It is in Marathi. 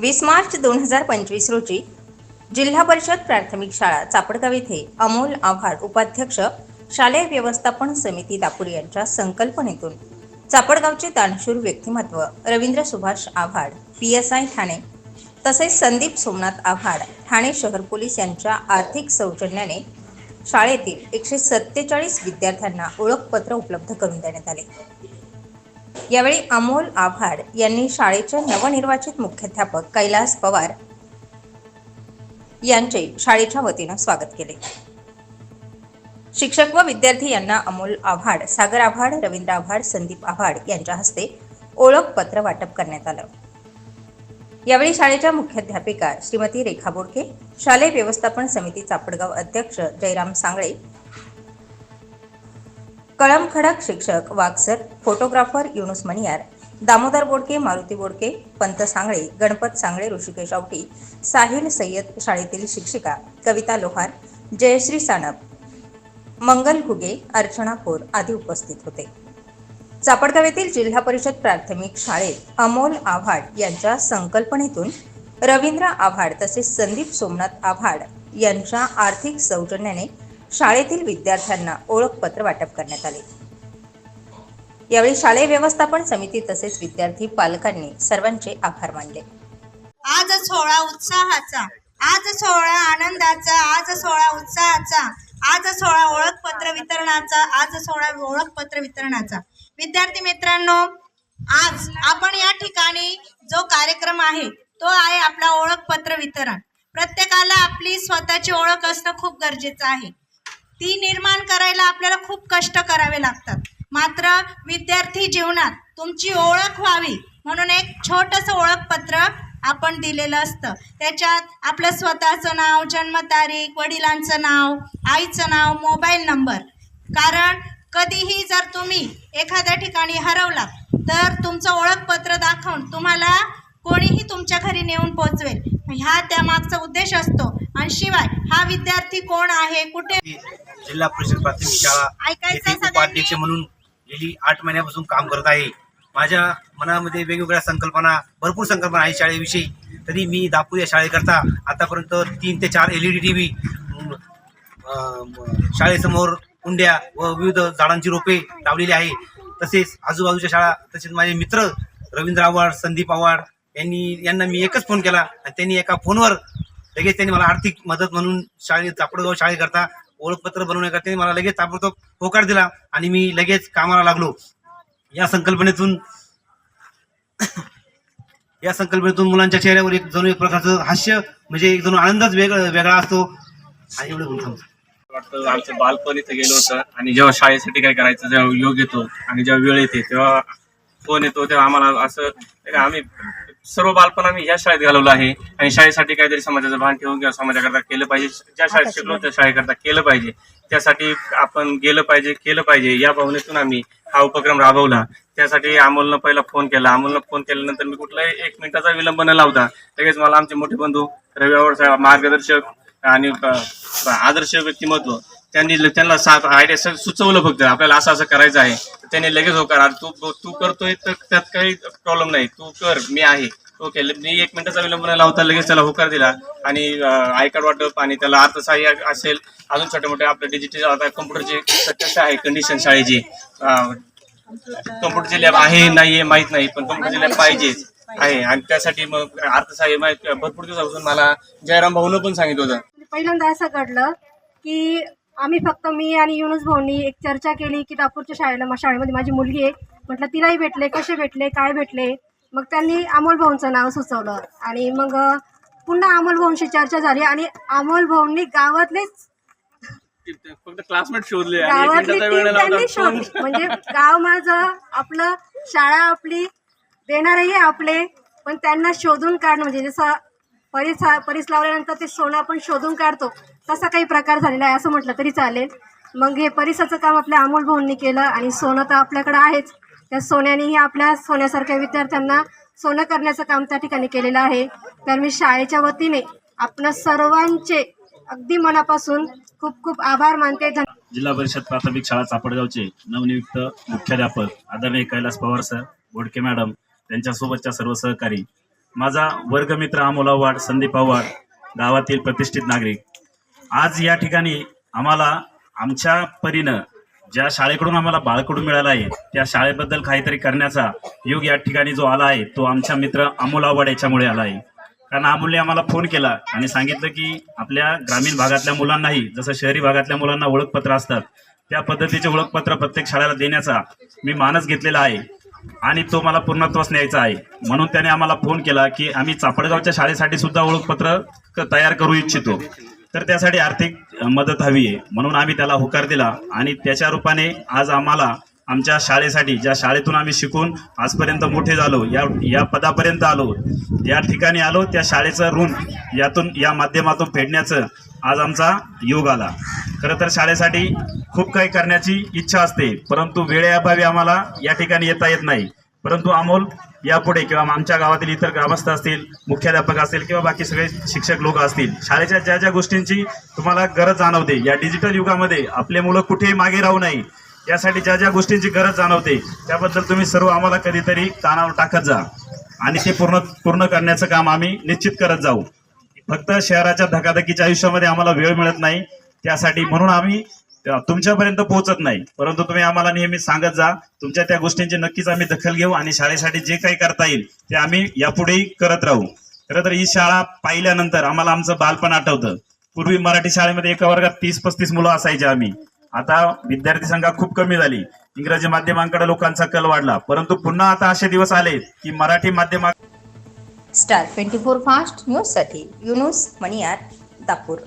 वीस मार्च दोन हजार पंचवीस रोजी जिल्हा परिषद प्राथमिक शाळा चापडगाव येथे अमोल आव्हाड उपाध्यक्ष शालेय व्यवस्थापन समिती दापूर यांच्या संकल्पनेतून चापडगावचे दानशूर व्यक्तिमत्व Ravindra Subhash Avhad P S I Thane तसेच संदीप सोमनाथ आव्हाड ठाणे शहर पोलीस यांच्या आर्थिक सौजन्याने शाळेतील एकशे सत्तेचाळीस विद्यार्थ्यांना ओळखपत्र उपलब्ध करून देण्यात आले. यावेळी अमोल आव्हाड यांनी शाळेचे नवनिर्वाचित मुख्याध्यापक कैलास पवार यांचे शाळेच्या वतीनं स्वागत केले. शिक्षक व विद्यार्थी यांना अमोल आव्हाड सागर आव्हाड रवींद्र आव्हाड संदीप आव्हाड यांच्या हस्ते ओळखपत्र वाटप करण्यात आलं. यावेळी शाळेच्या मुख्याध्यापिका श्रीमती रेखा बोडके शालेय व्यवस्थापन समिती चापडगाव अध्यक्ष जयराम सांगळे कळमखडक शिक्षक वागसर फोटोग्राफर युनुस मणियार दामोदर बोडके मारुती बोडके पंत सांगळे गणपत सांगळे ऋषिकेश आवटी साहिल सय्यद शाळेतील शिक्षिका कविता लोहार जयश्री सानप मंगल घुगे अर्चना कोर आदी उपस्थित होते. चापडगाव येथील जिल्हा परिषद प्राथमिक शाळेत अमोल आव्हाड यांच्या संकल्पनेतून रवींद्र आव्हाड तसेच संदीप सोमनाथ आव्हाड यांच्या आर्थिक सौजन्याने शाळेतील विद्यार्थ्यांना ओळखपत्र वाटप करण्यात आले. यावेळी शालेय व्यवस्थापन समिती तसेच विद्यार्थी पालकांनी सर्वांचे आभार मानले. आज सोहळा उत्साहाचा आज सोहळा आनंदाचा आज सोहळा उत्साहाचा आज सोहळा ओळखपत्र वितरणाचा आज सोहळा ओळखपत्र वितरणाचा. विद्यार्थी मित्रांनो आज आपण या ठिकाणी जो कार्यक्रम आहे तो आहे आपला ओळखपत्र वितरण. प्रत्येकाला आपली स्वतःची ओळख असणं खूप गरजेचं आहे. ती निर्माण करायला आपल्याला खूप कष्ट करावे लागतात. मात्र विद्यार्थी जीवनात तुमची ओळख व्हावी म्हणून एक छोटंसं ओळखपत्र आपण दिलेलं असतं. त्याच्यात आपलं स्वतःचं नाव जन्मतारीख वडिलांचं नाव आईचं नाव मोबाईल नंबर. कारण कधीही जर तुम्ही एखाद्या ठिकाणी हरवला तर तुमचं ओळखपत्र दाखवून तुम्हाला कोणीही तुमच्या घरी नेऊन पोचवेल. ह्या त्यामागचा उद्देश असतो. आणि शिवाय हा विद्यार्थी कोण आहे? कुठे? जिल्हा परिषद प्राथमिक शाळा. येथे? उपाध्यक्ष म्हणून गेली आठ महिन्यापासून काम करत आहे. माझ्या मनामध्ये वेगवेगळ्या संकल्पना भरपूर संकल्पना आहे शाळेविषयी. तरी मी दापूर या शाळेकरता आतापर्यंत तीन ते चार L E D T V शाळेसमोर कुंड्या व विविध झाडांची रोपे लावलेली आहे. तसेच आजूबाजूच्या शाळा तसेच माझे मित्र रवींद्र आव्हाड संदीप आव्हाड यांनी यांना मी एकच फोन केला आणि त्यांनी एका फोनवर लगेच त्यांनी मला आर्थिक मदत म्हणून शाळेत तापडगाव शाळेकरता ओळखपत्र बनवण्याकरता त्यांनी मला लगेच ताबडतोब होकार दिला आणि मी लगेच कामाला लागलो. या संकल्पनेतून या संकल्पनेतून मुलांच्या चेहऱ्यावर एक जणू एक प्रकारचं हास्य म्हणजे एक जणू आनंदच वेगळा वेगळा असतो. आणि एवढं बोलतो वाटतं आमचं बालपण इथे गेलो होतं आणि जेव्हा शाळेसाठी काय करायचं जेव्हा योग येतो आणि जेव्हा वेळ येते तेव्हा फोन येतो तेव्हा आम्हाला असं आम्ही सर्व बालपण आम्ही ह्या शाळेत घालवलं आहे. आणि शाळेसाठी काहीतरी समाजाचं भान ठेवून किंवा समाजाकरता केलं पाहिजे. ज्या शाळेत शिकलो त्या शाळेकरता केलं पाहिजे. त्यासाठी आपण गेलं पाहिजे केलं पाहिजे. या भावनेतून आम्ही हा उपक्रम राबवला. त्यासाठी अमोलनं पहिला फोन केला. अमोलनं फोन केल्यानंतर मी कुठलाही एक मिनिटाचा विलंब न लावता लगेच मला आमचे मोठे बंधू रवी आव्हाड साहेब मार्गदर्शक आणि आदर्श व्यक्तिमत्व त्यांनी त्यांना सात आयडिया सुचवलं फक्त. आपल्याला असं असं करायचं आहे. त्याने लगेच होकार करा. तू तू करतोय तर त्यात काही प्रॉब्लेम नाही. तू कर मी आहे. ओके मी एक मिनिटाचा विलंब न लावता लगेच त्याला होकार दिला. आणि आय कार्ड वाटप आणि त्याला अर्थसहाय्य असेल अजून छोटे मोठे आपले डिजिटल आता कम्प्युटरचे कसं आहे कंडिशन शाळेची. अं, कम्प्युटरची लॅब आहे नाही आहे माहीत नाही पण कम्प्युटरची लॅब पाहिजे आहे. आणि त्यासाठी मग अर्थसहाय्य भरपूर दिवसापासून मला जयराम भाऊनं पण सांगितलं होतं. म्हणजे पहिल्यांदा असं घडलं की आम्ही फक्त मी आणि युनुस भाऊनी एक चर्चा केली की दापूरच्या शाळेला शाळेमध्ये माझी मुलगी आहे. म्हटलं तिलाही भेटले कसे भेटले काय भेटले? मग त्यांनी अमोल भाऊंचं नाव सुचवलं. आणि मग पुन्हा अमोल भाऊंशी चर्चा झाली आणि अमोल भाऊंनी गावातलेच फक्त क्लासमेट शोधले गावातली शोधली. म्हणजे गाव माझं आपलं शाळा आपली देणारही आपले पण त्यांना शोधून काढणं म्हणजे जसं परीस परीस लावल्यानंतर ते सोनं आपण शोधून काढतो. तसा काही प्रकार झालेला आहे असं म्हटलं तरी चालेल. मग हे परिसाचं काम आपल्या अमोल भाऊंनी केलं आणि सोनं तर आपल्याकडं आहेच. त्या सोन्यानेही आपल्या सोन्यासारख्या विद्यार्थ्यांना सोनं करण्याचं काम त्या ठिकाणी केलेलं आहे. तर मी शाळेच्या वतीने आपल्या सर्वांचे अगदी मनापासून खूप खूप आभार मानते. जिल्हा परिषद प्राथमिक शाळा चापडगावचे नवनियुक्त मुख्याध्यापक आदरणीय कैलास पवार सर बोडके मॅडम त्यांच्यासोबतच्या सर्व सहकारी माझा वर्गमित्र अमोल आव्हाड संदीप आव्हाड गावातील प्रतिष्ठित नागरिक आज या ठिकाणी आम्हाला आमच्या परीनं ज्या शाळेकडून आम्हाला बाळकडून मिळाला आहे त्या शाळेबद्दल काहीतरी करण्याचा योग या ठिकाणी जो आला आहे तो आमच्या मित्र अमोल आव्हाड याच्यामुळे आला आहे. कारण अमोलने आम्हाला फोन केला आणि सांगितलं की आपल्या ग्रामीण भागातल्या मुलांनाही जसं शहरी भागातल्या मुलांना ओळखपत्र असतात त्या पद्धतीचे ओळखपत्र प्रत्येक शाळेला देण्याचा मी मानस घेतलेला आहे आणि तो मला पूर्णत्वास न्यायचा आहे. म्हणून त्याने आम्हाला फोन केला की आम्ही चापडगावच्या शाळेसाठी सुद्धा ओळखपत्र क- तयार करू इच्छितो. तर त्यासाठी आर्थिक मदत हवी आहे. म्हणून आम्ही त्याला होकार दिला आणि त्याच्या रूपाने आज आम्हाला आमच्या शाळेसाठी ज्या शाळेतून आम्ही शिकून आजपर्यंत मोठे झालो या या पदापर्यंत आलो या ठिकाणी आलो त्या शाळेचं ऋण यातून या माध्यमातून फेडण्याचं आज आमचा योग आला. खरं तर शाळेसाठी खूप काही करण्याची इच्छा असते परंतु वेळेअभावी आम्हाला या ठिकाणी येता येत नाही. परंतु अमोल यापुढे किंवा आमच्या गावातील इतर ग्रामस्थ असतील मुख्याध्यापक असतील किंवा बाकी सगळे शिक्षक लोक असतील शाळेच्या ज्या ज्या गोष्टींची तुम्हाला गरज जाणवते या डिजिटल युगामध्ये आपले मुलं कुठेही मागे राहू नये यासाठी ज्या ज्या गोष्टींची गरज जाणवते त्याबद्दल तुम्ही सर्व आम्हाला कधीतरी ताणावर टाकत जा. आणि ते पूर्ण पूर्ण करण्याचं काम आम्ही निश्चित करत जाऊ. फक्त शहराच्या धकाधकीच्या आयुष्यामध्ये आम्हाला वेळ मिळत नाही त्यासाठी म्हणून आम्ही तुमच्यापर्यंत पोहोचत नाही. परंतु तुम्ही आम्हाला नेहमी सांगत जा तुमच्या त्या गोष्टींची नक्कीच आम्ही दखल घेऊ आणि शाळेसाठी जे काही करता येईल ते आम्ही यापुढेही करत राहू. खरं तर ही शाळा पाहिल्यानंतर आम्हाला आमचं बालपण आठवतं. पूर्वी मराठी शाळेमध्ये एका वर्गात तीस पस्तीस मुलं असायचे आम्ही. आता विद्यार्थी संख्या खूप कमी झाली. इंग्रजी माध्यमांकडे लोकांचा कल वाढला. परंतु पुन्हा आता असे दिवस आले की मराठी माध्यमा स्टार ट्वेंटी फोर फास्ट न्यूजसाठी युनुस मणियार दापूर.